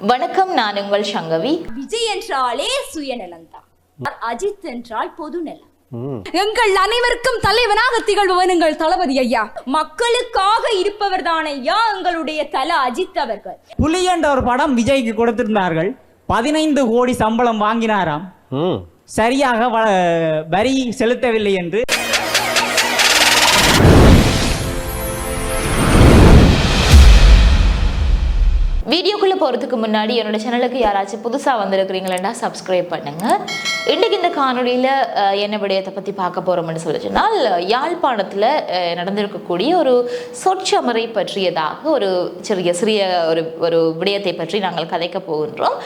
வணக்கம் நான் உங்கள் சங்கவி. விஜய் என்றாலே சுயநலம் தான் அஜித் என்றால் பொதுநலம் ம். எங்கள் அனைவருக்கும் தலைவனாக திகழ்பவன் எங்கள் தளபதி ஐயா. மக்களுக்காக இருப்பவர் தான் ஐயா எங்களுடைய தல அஜித் அவர்கள். புலி என்ற ஒரு படம் விஜய்க்கு கொடுத்திருந்தார்கள். பதினைந்து கோடி சம்பளம் வாங்கினாராம். சரியாக வ- வரி செலுத்தவில்லை என்று. வீடியோக்குள்ள போறதுக்கு முன்னாடி என்னோட சேனலுக்கு யாராச்சும் புதுசா வந்திருக்கிறீங்களா சப்ஸ்கிரைப் பண்ணுங்க. இன்னைக்கு இந்த காணொளியில என்ன விடயத்தை பற்றி பார்க்க போறோம்னு சொல்லி சொன்னால் யாழ்ப்பாணத்தில் நடந்திருக்கக்கூடிய ஒரு சொற்சமரை பற்றியதாக ஒரு சிறிய சிறிய ஒரு ஒரு விடயத்தை பற்றி நாங்கள் கதைக்க போகின்றோம்.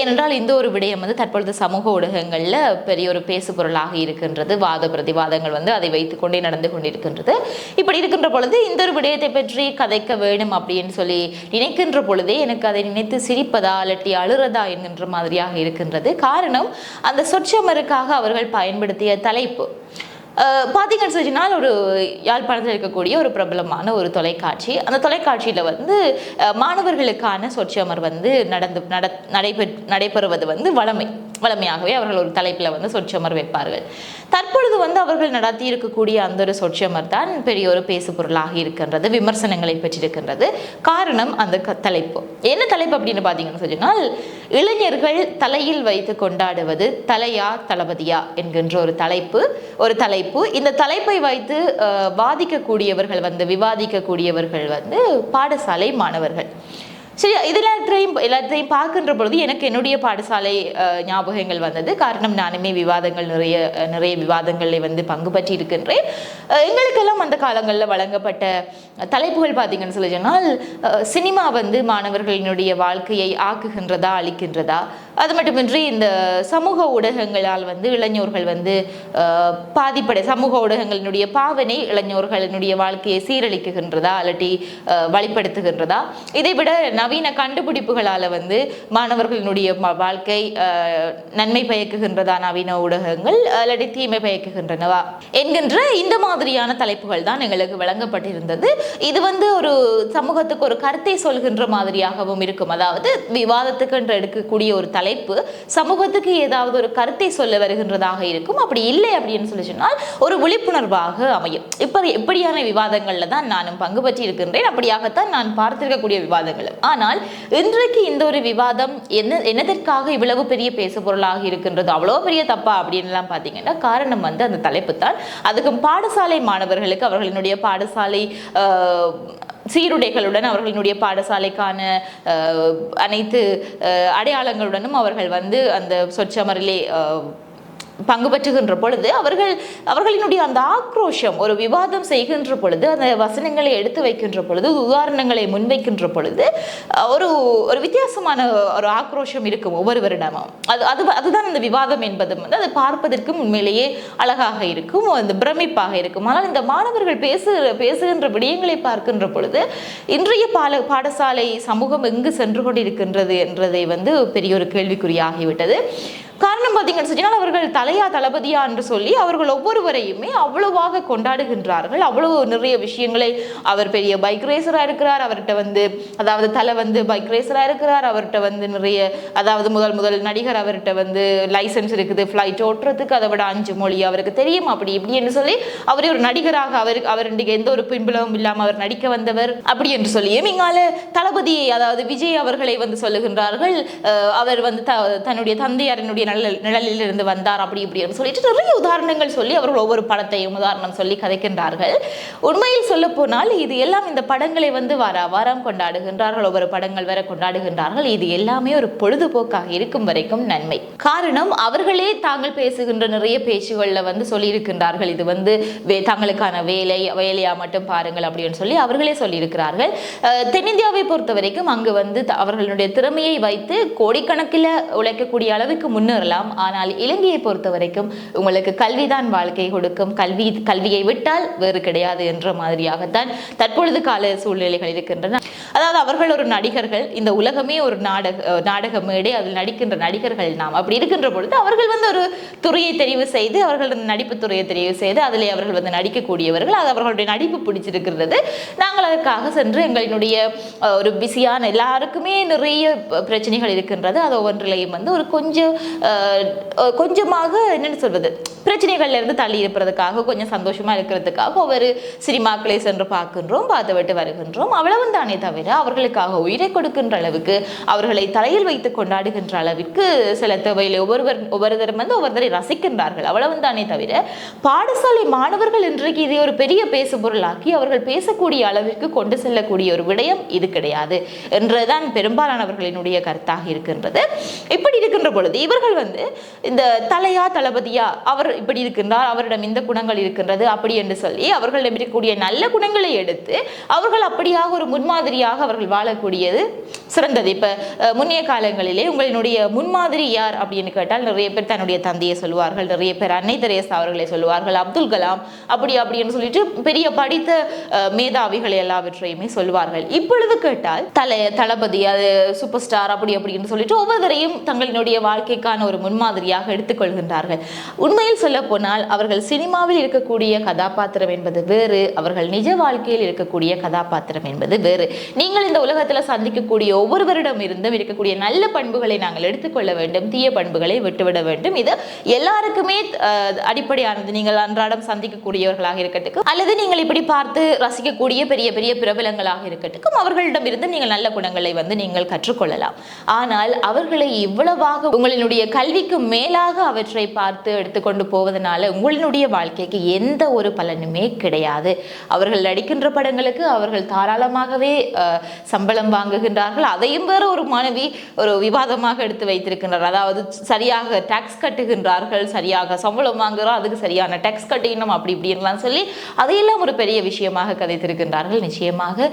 ஏனென்றால் இந்த ஒரு விடயம் வந்து தற்பொழுது சமூக ஊடகங்களில் பெரிய ஒரு பேசு பொருளாக இருக்கின்றது. வாத பிரதிவாதங்கள் வந்து அதை வைத்துக்கொண்டே நடந்து கொண்டிருக்கின்றது. இப்படி இருக்கின்ற பொழுது இந்த ஒரு விடயத்தை பற்றி கதைக்க வேண்டும் அப்படின்னு சொல்லி நினைக்கின்ற பொழுதே எனக்கு அதை நினைத்து சிரிப்பதா அல்லட்டி அழுறதா என்கின்ற மாதிரியாக இருக்கின்றது. காரணம் அந்த சொற்சமருக்காக அவர்கள் பயன்படுத்திய தலைப்பு. பார்த்தீங்கன்னு சொல்லினால் ஒரு யாழ்ப்பாணத்தில் இருக்கக்கூடிய ஒரு பிரபலமான ஒரு தொலைக்காட்சி. அந்த தொலைக்காட்சியில் வந்து மாணவர்களுக்கான சொற்சமர் வந்து நடந்து நட நடைபெற் நடைபெறுவது வந்து வளமை. வளமையாகவே அவர்கள் ஒரு தலைப்பில் வந்து சொற்றமர் வைப்பார்கள். தற்பொழுது வந்து அவர்கள் நடத்தி இருக்கக்கூடிய அந்த ஒரு சொற்றமர் தான் பெரிய ஒரு பேசு பொருளாக இருக்கின்றது விமர்சனங்களை பெற்றிருக்கின்றது. காரணம் அந்த க- தலைப்பு. என்ன தலைப்பு அப்படின்னு பார்த்தீங்கன்னு சொன்னால் இளைஞர்கள் தலையில் வைத்து கொண்டாடுவது தலையா தளபதியா என்கின்ற ஒரு தலைப்பு ஒரு தலைப்பு. இந்த தலைப்பை வைத்து வாதிக்கக்கூடியவர்கள் வந்து விவாதிக்கக்கூடியவர்கள் வந்து பாடசாலை மாணவர்கள். சரி இது எல்லாத்தையும் எல்லாத்தையும் பார்க்கின்ற பொழுது எனக்கு என்னுடைய பாடசாலை ஞாபகங்கள் வந்தது. காரணம் நானுமே விவாதங்கள் நிறைய நிறைய விவாதங்களில் வந்து பங்கு பற்றி இருக்கின்றேன் எங்களுக்கெல்லாம் அந்த காலங்களில் வழங்கப்பட்ட தலைப்புகள் பார்த்தீங்கன்னு சொல்லி சொன்னால் சினிமா வந்து மாணவர்களினுடைய வாழ்க்கையை ஆக்குகின்றதா அழிக்கின்றதா அது மட்டுமின்றி இந்த சமூக ஊடகங்களால் வந்து இளைஞர்கள் வந்து பாதிப்படை சமூக ஊடகங்களினுடைய பாவனை இளைஞர்களினுடைய வாழ்க்கையை சீரழிக்குகின்றதா அல்லட்டி வழிப்படுத்துகின்றதா? இதை விட நவீன கண்டுபிடிப்புகளால் வந்து மாணவர்களினுடைய வாழ்க்கை நன்மை பயக்குகின்றதா நவீன ஊடகங்கள் அல்லாட்டி தீமை பயக்குகின்றனவா? என்கின்ற இந்த மாதிரியான தலைப்புகள் தான் எங்களுக்கு வழங்கப்பட்டிருந்தது. இது வந்து ஒரு சமூகத்துக்கு ஒரு கருத்தை சொல்கின்ற மாதிரியாகவும் இருக்கும். அதாவது விவாதத்துக்கு என்று எடுக்கக்கூடிய ஒரு தலைப்பு சமூகத்துக்கு ஏதாவது ஒரு கருத்தை சொல்ல வருகின்றதாக இருக்கும். அப்படி இல்லை அப்படின்னு சொல்லி சொன்னால் ஒரு விழிப்புணர்வாக அமையும். இப்போ இப்படியான விவாதங்களில் தான் நானும் பங்கு பற்றி இருக்கின்றேன் அப்படியாகத்தான் நான் பார்த்திருக்கக்கூடிய விவாதங்களும் ஆனால் இன்றைக்கு இந்த ஒரு விவாதம் என்ன என்னதற்காக இவ்வளவு பெரிய பேசு பொருளாக இருக்கின்றது? அவ்வளோ பெரிய தப்பா? அப்படின்லாம் பார்த்தீங்கன்னா காரணம் வந்து அந்த தலைப்பு தான். அதுக்கும் பாடசாலை மாணவர்களுக்கு அவர்களினுடைய பாடசாலை ஆஹ், சீருடைகளுடன் அவர்களினுடைய பாடசாலைக்கான அனைத்து அடையாளங்களுடனும் அவர்கள் வந்து அந்த சொச்சமரிலே பங்கு பெற்றுகின்ற பொழுது அவர்கள் அவர்களினுடைய அந்த ஆக்ரோஷம் ஒரு விவாதம் செய்கின்ற பொழுது அந்த வசனங்களை எடுத்து வைக்கின்ற பொழுது உதாரணங்களை முன்வைக்கின்ற பொழுது ஒரு ஒரு வித்தியாசமான ஒரு ஆக்ரோஷம் இருக்கும் ஒவ்வொருவரிடமும் அது அது அதுதான் அந்த விவாதம் என்பது வந்து அதை பார்ப்பதற்கு உண்மையிலேயே அழகாக இருக்கும் அந்த பிரமிப்பாக இருக்கும். ஆனால் இந்த மாணவர்கள் பேசுகிற பேசுகின்ற விடயங்களை பார்க்கின்ற பொழுது இன்றைய பால பாடசாலை சமூகம் எங்கு சென்று கொண்டிருக்கின்றது என்றதை வந்து பெரிய ஒரு கேள்விக்குறியாகிவிட்டது. காரணம் பார்த்தீங்கன்னு சொன்னால் அவர்கள் தலையா தளபதியா என்று சொல்லி அவர்கள் ஒவ்வொருவரையுமே அவ்வளவாக கொண்டாடுகின்றார்கள். அவ்வளவு நிறைய விஷயங்களை அவர் பெரிய பைக் ரேசரா இருக்கிறார். அவர்கிட்ட வந்து அதாவது தலை வந்து பைக் ரேசரா இருக்கிறார். அவர்கிட்ட வந்து நிறைய அதாவது முதல் முதல் நடிகர் அவர்கிட்ட வந்து லைசன்ஸ் இருக்குது. ஃப்ளைட் ஓட்டுறதுக்கு அதை விட அஞ்சு மொழி அவருக்கு தெரியும். அப்படி இப்படின்னு சொல்லி அவரே ஒரு நடிகராக அவருக்கு அவர் இன்றைக்கு எந்த ஒரு பின்புலமும் இல்லாமல் அவர் நடிக்க வந்தவர். அப்படி என்று சொல்லியும் இங்கால தளபதி அதாவது விஜய் அவர்களை வந்து சொல்லுகின்றார்கள். அவர் வந்து த தன்னுடைய தந்தையாரனுடைய நிழல் நிழலில் இருந்து வந்தார் அப்படி இப்படி சொல்லிட்டு நிறைய உதாரணங்கள் சொல்லி அவர்கள் ஒவ்வொரு படத்தையும் உதாரணம் சொல்லி கதைக்கின்றார்கள். உண்மையில் சொல்ல போனால் இது எல்லாம் இந்த படங்களை வந்து வார வாரம் கொண்டாடுகின்றார்கள் ஒவ்வொரு படங்கள் வர கொண்டாடுகின்றார்கள். இது எல்லாமே ஒரு பொழுதுபோக்காக இருக்கும் வரைக்கும் நன்மை. காரணம் அவர்களே தாங்கள் பேசுகின்ற நிறைய பேச்சுகளில் வந்து சொல்லியிருக்கின்றார்கள். இது வந்து வே- தங்களுக்கான வேலை வேலையா மட்டும் பாருங்கள் அப்படின்னு சொல்லி அவர்களே சொல்லியிருக்கிறார்கள். தென்னிந்தியாவை பொறுத்த வரைக்கும் அங்கு வந்து த- அவர்களுடைய திறமையை வைத்து கோடிக்கணக்கில் உழைக்கக்கூடிய அளவுக்கு முன்னேறி முன்னேறலாம் ஆனால் இலங்கையை பொறுத்த வரைக்கும் உங்களுக்கு கல்விதான் வாழ்க்கை கொடுக்கும். கல்வி கல்வியை விட்டால் வேறு கிடையாது என்ற மாதிரியாகத்தான் தற்பொழுது கால சூழ்நிலைகள் இருக்கின்றன. அதாவது அவர்கள் ஒரு நடிகர்கள் இந்த உலகமே ஒரு நாடக நாடக மேடை அதில் நடிக்கின்ற நடிகர்கள் நாம். அப்படி இருக்கின்ற பொழுது அவர்கள் வந்து ஒரு துறையை தெரிவு செய்து அவர்கள் அந்த நடிப்பு துறையை தெரிவு செய்து அதில் அவர்கள் வந்து நடிக்கக்கூடியவர்கள். அது அவர்களுடைய நடிப்பு பிடிச்சிருக்கிறது. நாங்கள் அதற்காக சென்று எங்களினுடைய ஒரு பிஸியான எல்லாருக்குமே நிறைய பிரச்சனைகள் இருக்கின்றது. அது ஒவ்வொன்றிலையும் வந்து ஒரு கொஞ்சம் கொஞ்சமாக என்னென்னு சொல்வது? பிரச்சனைகள்ல இருந்து தள்ளி இருப்பதற்காக கொஞ்சம் சந்தோஷமா இருக்கிறதுக்காக ஒவ்வொரு சினிமாக்களை சென்று பார்க்கின்றோம் பார்த்து விட்டு வருகின்றோம். அவ்வளவும் தானே தவிர. அவர்களுக்காக உயிரை கொடுக்கின்ற அளவுக்கு அவர்களை தலையில் வைத்து கொண்டாடுகின்ற அளவிற்கு சில தேவையில் ஒவ்வொருவர் ஒவ்வொருத்தரும் வந்து ஒவ்வொருத்தரை ரசிக்கின்றார்கள். அவ்வளவுதானே தவிர பாடசாலை மாணவர்கள் இன்றைக்கு இதை ஒரு பெரிய பேசு பொருளாக்கி அவர்கள் பேசக்கூடிய அளவிற்கு கொண்டு செல்லக்கூடிய ஒரு விடயம் இது கிடையாது என்றுதான் பெரும்பாலானவர்களினுடைய கருத்தாக இருக்கின்றது. இப்படி இருக்கின்ற பொழுது இவர்கள் வந்து இந்த தலையா தளபதியா அவர் இப்படி இருக்கின்றார் அவரிடம் இந்த குணங்கள் இருக்கின்றது அப்படி என்று சொல்லி அவர்களிடம் இருக்கக்கூடிய நல்ல குணங்களை எடுத்து அவர்கள் அப்படியாக ஒரு முன்மாதிரியாக அவர்கள் வாழக்கூடியது சிறந்தது. இப்ப அஹ், முன்னைய காலங்களிலே உங்களினுடைய முன்மாதிரி யார் அப்படின்னு கேட்டால் நிறைய பேர் தன்னுடைய தந்தையை சொல்லுவார்கள் நிறைய பேர் அன்னை தெரேசா அவர்களை சொல்லுவார்கள் அப்துல் கலாம் அப்படி அப்படின்னு சொல்லிட்டு பெரிய படித்த மேதாவிகள் எல்லாவற்றையுமே சொல்வார்கள் இப்பொழுது கேட்டால் தலை தளபதி அது சூப்பர் ஸ்டார் அப்படி அப்படின்னு சொல்லிட்டு ஒவ்வொருத்தரையும் தங்களினுடைய வாழ்க்கைக்கான ஒரு முன்மாதிரியாக எடுத்துக்கொள்கின்றார்கள். உண்மையில் சொல்ல போனால் அவர்கள் சினிமாவில் இருக்கக்கூடிய கதாபாத்திரம் என்பது வேறு அவர்கள் நிஜ வாழ்க்கையில் இருக்கக்கூடிய கதாபாத்திரம் என்பது வேறு. நீங்கள் இந்த உலகத்தில் சந்திக்கக்கூடிய ஒவ்வொருவரிடம் இருந்தும் இருக்கக்கூடிய நல்ல பண்புகளை நாங்கள் எடுத்துக்கொள்ள வேண்டும் தீய பண்புகளை விட்டுவிட வேண்டும். இது எல்லாருக்குமே அடிப்படையானது. நீங்கள் அன்றாடம் சந்திக்கக்கூடியவர்களாக இருக்கட்டும் அல்லது நீங்கள் இப்படி பார்த்து ரசிக்கக்கூடிய பெரிய பெரிய பிரபலங்களாக இருக்கட்டும் அவர்களிடம் இருந்து நீங்கள் நல்ல குணங்களை வந்து நீங்கள் கற்றுக்கொள்ளலாம். ஆனால் அவர்களை இவ்வளவாக உங்களினுடைய கல்விக்கு மேலாக அவற்றை பார்த்து எடுத்துக்கொண்டு போவதனால உங்களினுடைய வாழ்க்கைக்கு எந்த ஒரு பலனுமே கிடையாது. அவர்கள் நடிக்கின்ற படங்களுக்கு அவர்கள் தாராளமாகவே சம்பளம் வாங்குகின்றார்கள். அதையும் வேறு ஒரு மாணவி ஒரு விவாதமாக எடுத்து வைத்திருக்கின்றார். அதாவது சரியாக டாக்ஸ் கட்டுகின்றார்கள் சரியாக சம்பளம் வாங்குகிறோம் அதுக்கு சரியான டாக்ஸ் கட்டிடணும் அப்படி இப்படின்லாம் சொல்லி அதையெல்லாம் ஒரு பெரிய விஷயமாக கதைத்திருக்கின்றார்கள். நிச்சயமாக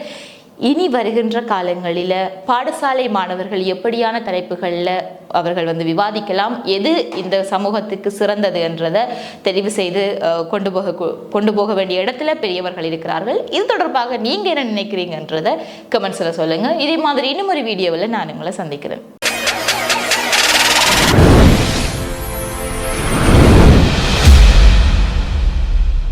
இனி வருகின்ற காலங்களில் பாடசாலை மாணவர்கள் எப்படியான தலைப்புகளில் அவர்கள் வந்து விவாதிக்கலாம் எது இந்த சமூகத்துக்கு சிறந்தது என்றதை தெரிவு செய்து கொண்டு போக கொண்டு போக வேண்டிய இடத்துல பெரியவர்கள் இருக்கிறார்கள். இது தொடர்பாக நீங்கள் என்ன நினைக்கிறீங்கன்றதை கமெண்ட்ஸில் சொல்லுங்கள் இதே மாதிரி இன்னும் ஒரு வீடியோவில் நான் உங்களை சந்திக்கிறேன்.